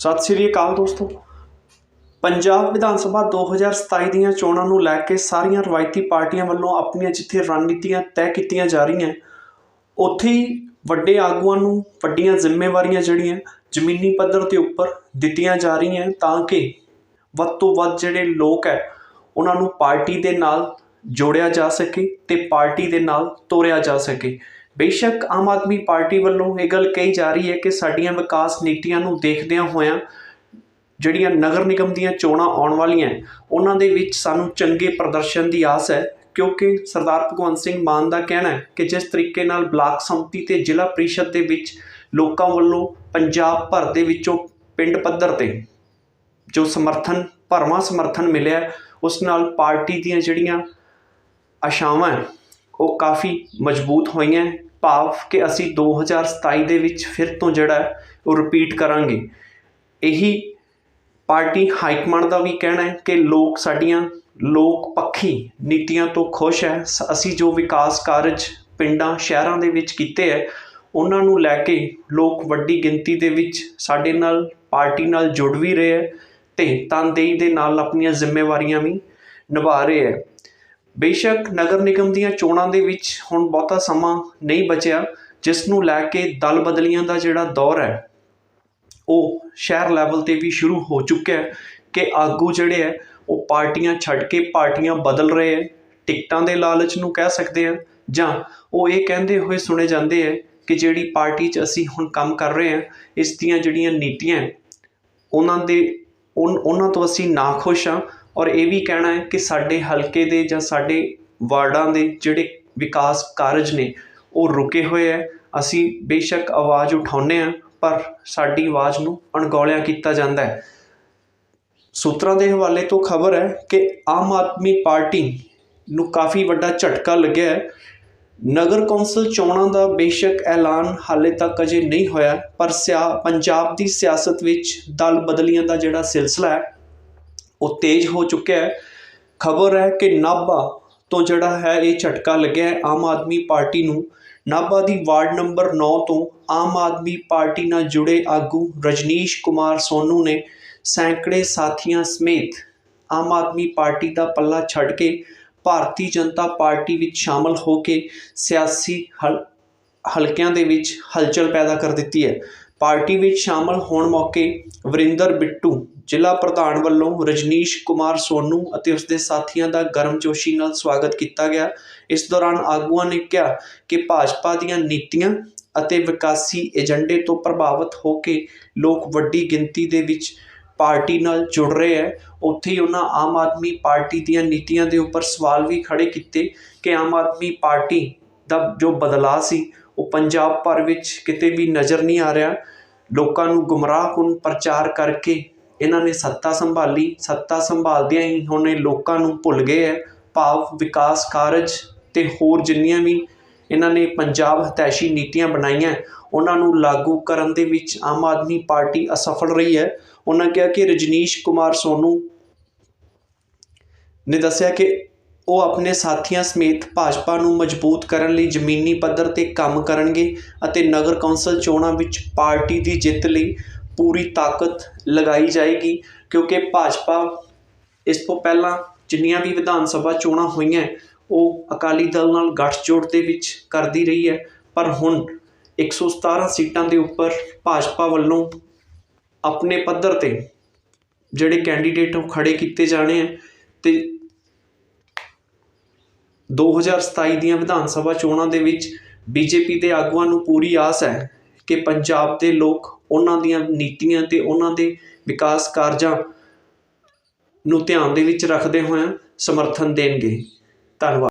ਸਤਿ ਸ੍ਰੀ ਅਕਾਲ ਦੋਸਤੋ। ਪੰਜਾਬ ਵਿਧਾਨ ਸਭਾ 2027 ਦੀਆਂ ਚੋਣਾਂ ਨੂੰ ਲੈ ਕੇ ਸਾਰੀਆਂ ਰਵਾਇਤੀ ਪਾਰਟੀਆਂ ਵੱਲੋਂ ਆਪਣੀਆਂ ਜਿੱਥੇ ਰਣਨੀਤੀਆਂ ਤੈਅ ਕੀਤੀਆਂ ਜਾ ਰਹੀਆਂ, ਉੱਥੇ ਹੀ ਵੱਡੇ ਆਗੂਆਂ ਨੂੰ ਵੱਡੀਆਂ ਜ਼ਿੰਮੇਵਾਰੀਆਂ ਜਿਹੜੀਆਂ ਜ਼ਮੀਨੀ ਪੱਧਰ ਦੇ ਉੱਪਰ ਦਿੱਤੀਆਂ ਜਾ ਰਹੀਆਂ ਤਾਂ ਕਿ ਵੱਧ ਤੋਂ ਵੱਧ ਜਿਹੜੇ ਲੋਕ ਹੈ, ਉਹਨਾਂ ਨੂੰ ਪਾਰਟੀ ਦੇ ਨਾਲ ਜੋੜਿਆ ਜਾ ਸਕੇ ਤੇ ਪਾਰਟੀ ਦੇ ਨਾਲ ਤੋਰਿਆ ਜਾ ਸਕੇ। ਬੇਸ਼ੱਕ ਆਮ ਆਦਮੀ ਪਾਰਟੀ ਵੱਲੋਂ ਇਹ ਗੱਲ ਕਹੀ ਜਾ ਰਹੀ ਹੈ ਕਿ ਸਾਡੀਆਂ ਵਿਕਾਸ ਨੀਤੀਆਂ ਨੂੰ ਦੇਖਦਿਆਂ ਹੋਇਆਂ ਜਿਹੜੀਆਂ ਨਗਰ ਨਿਗਮ ਦੀਆਂ ਚੋਣਾਂ ਆਉਣ ਵਾਲੀਆਂ ਉਹਨਾਂ ਦੇ ਵਿੱਚ ਸਾਨੂੰ ਚੰਗੇ ਪ੍ਰਦਰਸ਼ਨ ਦੀ ਆਸ ਹੈ, ਕਿਉਂਕਿ ਸਰਦਾਰ ਭਗਵੰਤ ਸਿੰਘ ਮਾਨ ਦਾ ਕਹਿਣਾ ਹੈ ਕਿ ਜਿਸ ਤਰੀਕੇ ਨਾਲ ਬਲਾਕ ਸੰਮਤੀ ਤੇ ਜ਼ਿਲ੍ਹਾ ਪ੍ਰੀਸ਼ਦ ਦੇ ਵਿੱਚ ਲੋਕਾਂ ਵੱਲੋਂ ਪੰਜਾਬ ਭਰ ਦੇ ਵਿੱਚੋਂ ਪਿੰਡ ਪੱਧਰ ਤੇ ਜੋ ਸਮਰਥਨ, ਭਰਵਾਂ ਸਮਰਥਨ ਮਿਲਿਆ ਉਸ ਨਾਲ ਪਾਰਟੀ ਦੀਆਂ ਜਿਹੜੀਆਂ ਆਸ਼ਾਵਾਂ ਉਹ ਕਾਫੀ ਮਜ਼ਬੂਤ ਹੋਈਆਂ ਹੈ। ਭਾਵ ਕਿ ਅਸੀਂ 2027 ਦੇ ਵਿੱਚ ਫਿਰ ਤੋਂ ਜਿਹੜਾ ਉਹ ਰਿਪੀਟ ਕਰਾਂਗੇ। ਇਹੀ ਪਾਰਟੀ ਹਾਈਕਮਾਂਡ ਦਾ ਵੀ ਕਹਿਣਾ ਹੈ ਕਿ ਲੋਕ ਸਾਡੀਆਂ ਲੋਕ ਪੱਖੀ ਨੀਤੀਆਂ ਤੋਂ ਖੁਸ਼ ਹੈ। ਸ- ਅਸੀਂ ਜੋ ਵਿਕਾਸ ਕਾਰਜ ਪਿੰਡਾਂ, ਸ਼ਹਿਰਾਂ ਦੇ ਵਿੱਚ ਕੀਤੇ ਹੈ, ਉਹਨਾਂ ਨੂੰ ਲੈ ਕੇ ਲੋਕ ਵੱਡੀ ਗਿਣਤੀ ਦੇ ਵਿੱਚ ਸਾਡੇ ਨਾਲ, ਪਾਰਟੀ ਨਾਲ ਜੁੜ ਵੀ ਰਹੇ ਹੈ ਤੇ ਤਨਦੇਹੀ ਦੇ ਨਾਲ ਆਪਣੀਆਂ ਜ਼ਿੰਮੇਵਾਰੀਆਂ ਵੀ ਨਿਭਾ ਰਹੇ ਹੈ। ਬੇਸ਼ੱਕ ਨਗਰ ਨਿਗਮ ਦੀਆਂ ਚੋਣਾਂ ਦੇ ਵਿੱਚ ਹੁਣ ਬਹੁਤਾ ਸਮਾਂ ਨਹੀਂ ਬਚਿਆ, ਜਿਸ ਨੂੰ ਲੈ ਕੇ ਦਲ ਬਦਲੀਆਂ ਦਾ ਜਿਹੜਾ ਦੌਰ ਹੈ, ਉਹ ਸ਼ਹਿਰ ਲੈਵਲ ਤੇ ਵੀ ਸ਼ੁਰੂ ਹੋ ਚੁੱਕਿਆ ਹੈ ਕਿ ਆਗੂ ਜਿਹੜੇ ਹੈ, ਉਹ ਪਾਰਟੀਆਂ ਛੱਡ ਕੇ ਪਾਰਟੀਆਂ ਬਦਲ ਰਹੇ ਹੈ, ਟਿਕਟਾਂ ਦੇ ਲਾਲਚ ਨੂੰ ਕਹਿ ਸਕਦੇ ਹਾਂ, ਜਾਂ ਉਹ ਇਹ ਕਹਿੰਦੇ ਹੋਏ ਸੁਣੇ ਜਾਂਦੇ ਹੈ ਕਿ ਜਿਹੜੀ ਪਾਰਟੀ 'ਚ ਅਸੀਂ ਹੁਣ ਕੰਮ ਕਰ ਰਹੇ ਹਾਂ, ਇਸ ਦੀਆਂ ਜਿਹੜੀਆਂ ਨੀਤੀਆਂ ਉਹਨਾਂ ਦੇ, ਉਨ- ਉਹਨਾਂ ਤੋਂ ਅਸੀਂ ਨਾਖੁਸ਼ ਹਾਂ ਔਰ ਇਹ ਵੀ ਕਹਿਣਾ ਹੈ ਕਿ ਸਾਡੇ ਹਲਕੇ ਦੇ ਜਾਂ ਸਾਡੇ ਵਾਰਡਾਂ ਦੇ ਜਿਹੜੇ ਵਿਕਾਸ ਕਾਰਜ ਨੇ, ਉਹ ਰੁਕੇ ਹੋਏ ਹੈ। ਅਸੀਂ ਬੇਸ਼ੱਕ ਆਵਾਜ਼ ਉਠਾਉਂਦੇ ਹਾਂ, ਪਰ ਸਾਡੀ ਆਵਾਜ਼ ਨੂੰ ਅਣਗੌਲਿਆ ਕੀਤਾ ਜਾਂਦਾ ਹੈ। ਸੂਤਰਾਂ ਦੇ ਹਵਾਲੇ ਤੋਂ ਖਬਰ ਹੈ ਕਿ ਆਮ ਆਦਮੀ ਪਾਰਟੀ ਨੂੰ ਕਾਫੀ ਵੱਡਾ ਝਟਕਾ ਲੱਗਿਆ ਹੈ। ਨਗਰ ਕੌਂਸਲ ਚੋਣਾਂ ਦਾ ਬੇਸ਼ੱਕ ਐਲਾਨ ਹਾਲੇ ਤੱਕ ਅਜੇ ਨਹੀਂ ਹੋਇਆ, ਪਰ ਸਿਆ, ਪੰਜਾਬ ਦੀ ਸਿਆਸਤ ਵਿੱਚ ਦਲ ਬਦਲੀਆਂ ਦਾ ਜਿਹੜਾ ਸਿਲਸਿਲਾ ਹੈ ਉਹ ਤੇਜ਼ ਹੋ ਚੁੱਕਿਆ ਹੈ। ਖਬਰ ਹੈ ਕਿ ਨਾਭਾ ਤੋਂ ਜਿਹੜਾ ਹੈ, ਇਹ ਝਟਕਾ ਲੱਗਿਆ ਹੈ। ਆਮ ਆਦਮੀ ਪਾਰਟੀ ਨੂੰ ਨਾਭਾ ਦੀ ਵਾਰਡ ਨੰਬਰ 9 ਤੋਂ ਆਮ ਆਦਮੀ ਪਾਰਟੀ ਨਾਲ ਜੁੜੇ ਆਗੂ ਰਜਨੀਸ਼ ਕੁਮਾਰ ਸੋਨੂ ਨੇ ਸੈਂਕੜੇ ਸਾਥੀਆਂ ਸਮੇਤ ਆਮ ਆਦਮੀ ਪਾਰਟੀ ਦਾ ਪੱਲਾ ਛੱਡ ਕੇ ਭਾਰਤੀ ਜਨਤਾ ਪਾਰਟੀ ਵਿੱਚ ਸ਼ਾਮਲ ਹੋ ਕੇ ਸਿਆਸੀ ਹਲ, ਹਲਕਿਆਂ ਦੇ ਵਿੱਚ ਹਲਚਲ ਪੈਦਾ ਕਰ ਦਿੱਤੀ ਹੈ। ਪਾਰਟੀ ਵਿੱਚ ਸ਼ਾਮਲ ਹੋਣ ਮੌਕੇ ਵਰਿੰਦਰ ਬਿੱਟੂ, ਜ਼ਿਲ੍ਹਾ ਪ੍ਰਧਾਨ ਵੱਲੋਂ ਰਜਨੀਸ਼ ਕੁਮਾਰ ਸੋਨੂ ਅਤੇ ਉਸਦੇ ਸਾਥੀਆਂ ਦਾ ਗਰਮਜੋਸ਼ੀ ਨਾਲ ਸਵਾਗਤ ਕੀਤਾ ਗਿਆ। ਇਸ ਦੌਰਾਨ ਆਗੂਆਂ ਨੇ ਕਿਹਾ ਕਿ ਭਾਜਪਾ ਦੀਆਂ ਨੀਤੀਆਂ ਅਤੇ ਵਿਕਾਸੀ ਏਜੰਡੇ ਤੋਂ ਪ੍ਰਭਾਵਿਤ ਹੋ ਕੇ ਲੋਕ ਵੱਡੀ ਗਿਣਤੀ ਦੇ ਵਿੱਚ ਪਾਰਟੀ ਨਾਲ ਜੁੜ ਰਹੇ ਹੈ। ਉੱਥੇ ਹੀ ਉਹਨਾਂ ਆਮ ਆਦਮੀ ਪਾਰਟੀ ਦੀਆਂ ਨੀਤੀਆਂ ਦੇ ਉੱਪਰ ਸਵਾਲ ਵੀ ਖੜੇ ਕੀਤੇ ਕਿ ਆਮ ਆਦਮੀ ਪਾਰਟੀ ਦਾ ਜੋ ਬਦਲਾਅ ਸੀ ਉਹ ਪੰਜਾਬ ਭਰ ਵਿੱਚ ਕਿਤੇ ਵੀ ਨਜ਼ਰ ਨਹੀਂ ਆ ਰਿਹਾ। ਲੋਕਾਂ ਨੂੰ ਗੁੰਮਰਾਹ ਕੁਨ ਪ੍ਰਚਾਰ ਕਰਕੇ ਇਹਨਾਂ ਨੇ ਸੱਤਾ ਸੰਭਾਲੀ। ਸੱਤਾ ਸੰਭਾਲਦਿਆਂ ਹੀ ਹੁਣ ਇਹ ਲੋਕਾਂ ਨੂੰ ਭੁੱਲ ਗਏ ਹੈ। ਭਾਵ ਵਿਕਾਸ ਕਾਰਜ ਤੇ ਹੋਰ ਜਿੰਨੀਆਂ ਵੀ ਇਹਨਾਂ ਨੇ ਪੰਜਾਬ ਹਤੈਸ਼ੀ ਨੀਤੀਆਂ ਬਣਾਈਆਂ, ਉਹਨਾਂ ਨੂੰ ਲਾਗੂ ਕਰਨ ਦੇ ਵਿੱਚ ਆਮ ਆਦਮੀ ਪਾਰਟੀ ਅਸਫਲ ਰਹੀ ਹੈ। ਉਹਨਾਂ ਕਿਹਾ ਕਿ ਰਜਨੀਸ਼ ਕੁਮਾਰ ਸੋਨੂ ਨੇ ਦੱਸਿਆ ਕਿ ਉਹ ਆਪਣੇ ਸਾਥੀਆਂ ਸਮੇਤ ਭਾਜਪਾ ਨੂੰ ਮਜ਼ਬੂਤ ਕਰਨ ਲਈ ਜ਼ਮੀਨੀ ਪੱਧਰ ਤੇ ਕੰਮ ਕਰਨਗੇ ਅਤੇ ਨਗਰ ਕੌਂਸਲ ਚੋਣਾਂ ਵਿੱਚ ਪਾਰਟੀ ਦੀ ਜਿੱਤ ਲਈ ਪੂਰੀ ਤਾਕਤ ਲਗਾਈ ਜਾਏਗੀ, ਕਿਉਂਕਿ ਭਾਜਪਾ ਇਸ ਤੋਂ ਪਹਿਲਾਂ ਜਿੰਨੀਆਂ ਵੀ ਵਿਧਾਨ ਸਭਾ ਚੋਣਾਂ ਹੋਈਆਂ, ਉਹ ਅਕਾਲੀ ਦਲ ਨਾਲ ਗੱਠਜੋੜ ਦੇ ਵਿੱਚ ਕਰਦੀ ਰਹੀ ਹੈ, ਪਰ ਹੁਣ 117 ਸੀਟਾਂ ਦੇ ਉੱਪਰ ਭਾਜਪਾ ਵੱਲੋਂ ਆਪਣੇ ਪੱਧਰ ਤੇ ਜਿਹੜੇ ਕੈਂਡੀਡੇਟ ਉਹ ਖੜੇ ਕੀਤੇ ਜਾਣੇ ਆ ਤੇ 2027 ਦੀਆਂ ਵਿਧਾਨ ਸਭਾ ਚੋਣਾਂ ਦੇ ਵਿੱਚ ਬੀਜੇਪੀ ਦੇ ਆਗੂਆਂ ਨੂੰ ਪੂਰੀ ਆਸ ਹੈ ਕਿ ਪੰਜਾਬ ਦੇ ਲੋਕ ਉਹਨਾਂ ਦੀਆਂ ਨੀਤੀਆਂ ਤੇ ਉਹਨਾਂ ਦੇ ਵਿਕਾਸ ਕਾਰਜਾਂ ਨੂੰ ਧਿਆਨ ਦੇ ਵਿੱਚ ਰੱਖਦੇ ਹੋਏ ਸਮਰਥਨ ਦੇਣਗੇ। ਧੰਨਵਾਦ।